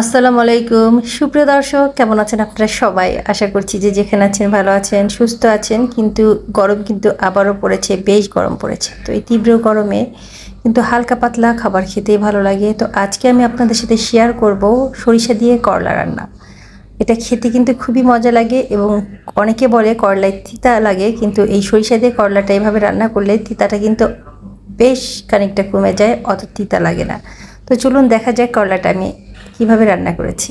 আসসালামু আলাইকুম। সুপ্রিয় দর্শক, কেমন আছেন আপনারা সবাই? আশা করছি যে যেখানে আছেন ভালো আছেন, সুস্থ আছেন, কিন্তু গরম কিন্তু আবারও পড়েছে, বেশ গরম পড়েছে। তো এই তীব্র গরমে কিন্তু হালকা পাতলা খাবার খেতেই ভালো লাগে। তো আজকে আমি আপনাদের সাথে শেয়ার করব সরিষা দিয়ে করলা রান্না। এটা খেতে কিন্তু খুবই মজা লাগে এবং অনেকে বলে করলায় তিতা লাগে, কিন্তু এই সরিষা দিয়ে করলাটা এভাবে রান্না করলে তিতাটা কিন্তু বেশ খানিকটা কমে যায়, অত তিতা লাগে না। তো চলুন দেখা যাক করলাটা আমি কীভাবে রান্না করেছি।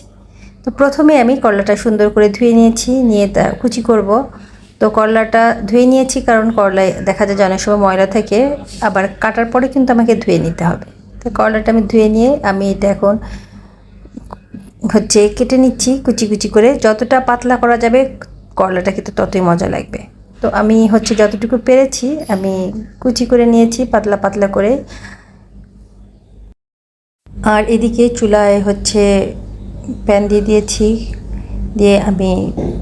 তো প্রথমে আমি করলাটা সুন্দর করে ধুয়ে নিয়েছি, নিয়ে তা কুচি করব। তো করলাটা ধুয়ে নিয়েছি কারণ করলায় দেখা যায় অনেক সময় ময়লা থাকে, আবার কাটার পরে কিন্তু আমাকে ধুয়ে নিতে হবে। তো করলাটা আমি ধুয়ে নিয়ে আমি এটা এখন হচ্ছে কেটে নিচ্ছি, কুচি কুচি করে। যতটা পাতলা করা যাবে করলাটা কিন্তু ততই মজা লাগবে। তো আমি হচ্ছে যতটুকু পেরেছি আমি কুচি করে নিয়েছি পাতলা পাতলা করে। আর এদিকে চুলায় হচ্ছে প্যান দিয়ে দিয়েছি। দিয়ে আমি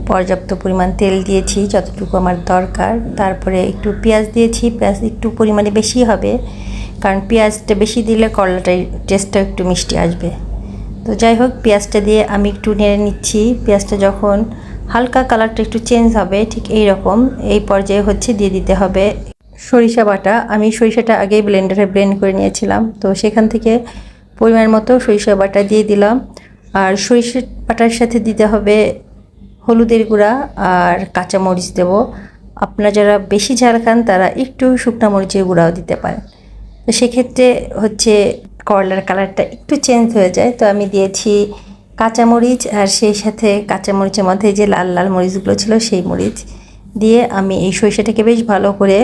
পর্যাপ্ত পরিমাণ তেল দিয়েছি, যতটুকু আমার দরকার। তারপরে একটু পেঁয়াজ দিয়েছি। পেঁয়াজ একটু পরিমাণে বেশি হবে, কারণ পেঁয়াজটা বেশি দিলে করলাটার টেস্টটা একটু মিষ্টি আসবে। তো যাই হোক, পেঁয়াজটা দিয়ে আমি একটু নেড়ে নিচ্ছি। পেঁয়াজটা যখন হালকা কালারটা একটু চেঞ্জ হবে, ঠিক এই রকম এই পর্যায়ে হচ্ছে দিয়ে দিতে হবে সরিষা বাটা। আমি সরিষাটা আগেই ব্লেন্ডারে ব্লেন্ড করে নিয়েছিলাম। তো সেখান থেকে পরিমাণ মতো সরিষা বাটা দিয়ে দিলাম। আর সরিষা বাটার সাথে দিতে হবে হলুদের গুঁড়া আর কাঁচা মরিচ দেবো। আপনারা যারা বেশি ঝাল খান, তারা একটু শুকনো মরিচের গুঁড়াও দিতে পারেন। তো সেক্ষেত্রে হচ্ছে করলার কালারটা একটু চেঞ্জ হয়ে যায়। তো আমি দিয়েছি কাঁচামরিচ আর সেই সাথে কাঁচামরিচের মধ্যে যে লাল লাল মরিচগুলো ছিল সেই মরিচ দিয়ে আমি এই সরিষাটাকে বেশ ভালো করে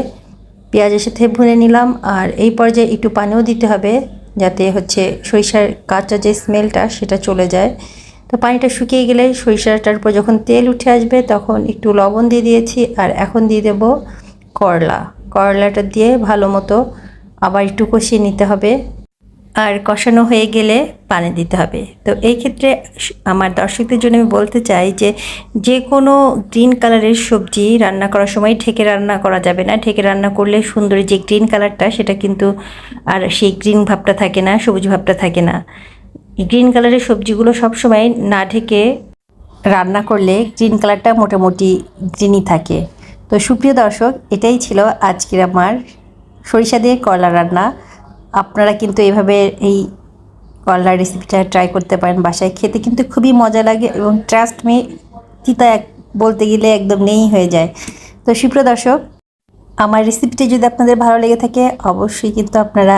পেঁয়াজের সাথে ভুনে নিলাম। আর এই পর্যায়ে একটু পানিও দিতে হবে। যাতে হচ্ছে সরিষার কাঁচা যে স্মেলটা সেটা চলে যায়। তো পানিটা শুকিয়ে গেলে সরিষাটার উপর যখন তেল উঠে আসবে তখন একটু লবণ দিয়ে দিয়েছি আর এখন দিয়ে দেব করলা। করলাটা দিয়ে ভালো মতো আবার একটু কষিয়ে নিতে হবে। আর কষানো হয়ে গেলে পানি দিতে হবে। তো এই ক্ষেত্রে আমার দর্শকদের জন্য আমি বলতে চাই যে যে কোনো গ্রিন কালারের সবজি রান্না করার সময় ঢেকে রান্না করা যাবে না। ঢেকে রান্না করলে সুন্দরী যে গ্রিন কালারটা সেটা কিন্তু আর সেই গ্রিন ভাবটা থাকে না, সবুজ ভাবটা থাকে না। গ্রিন কালারের সবজিগুলো সবসময় না ঢেকে রান্না করলে গ্রিন কালারটা মোটামুটি গ্রিনই থাকে। তো সুপ্রিয় দর্শক, এটাই ছিল আজকের আমার সরিষা দিয়ে করলা রান্না। আপনারা কিন্তু এভাবে এই করলার রেসিপিটা ট্রাই করতে পারেন বাসায়। খেতে কিন্তু খুবই মজা লাগে এবং ট্রাস্ট মি তিতা এক বলতে গেলে একদম নেই হয়ে যায়। তো সুপ্রিয় দর্শক, আমার রেসিপিটি যদি আপনাদের ভালো লেগে থাকে, অবশ্যই কিন্তু আপনারা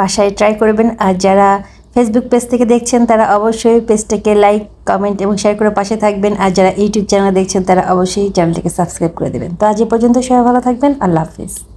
বাসায় ট্রাই করবেন। আর যারা ফেসবুক পেজ থেকে দেখছেন, তারা অবশ্যই পেজটাকে লাইক কমেন্ট এবং শেয়ার করে পাশে থাকবেন। আর যারা ইউটিউব চ্যানেল দেখছেন, তারা অবশ্যই চ্যানেলটিকে সাবস্ক্রাইব করে দেবেন। তো আজ এ পর্যন্ত সবাই ভালো থাকবেন। আল্লাহ হাফিজ।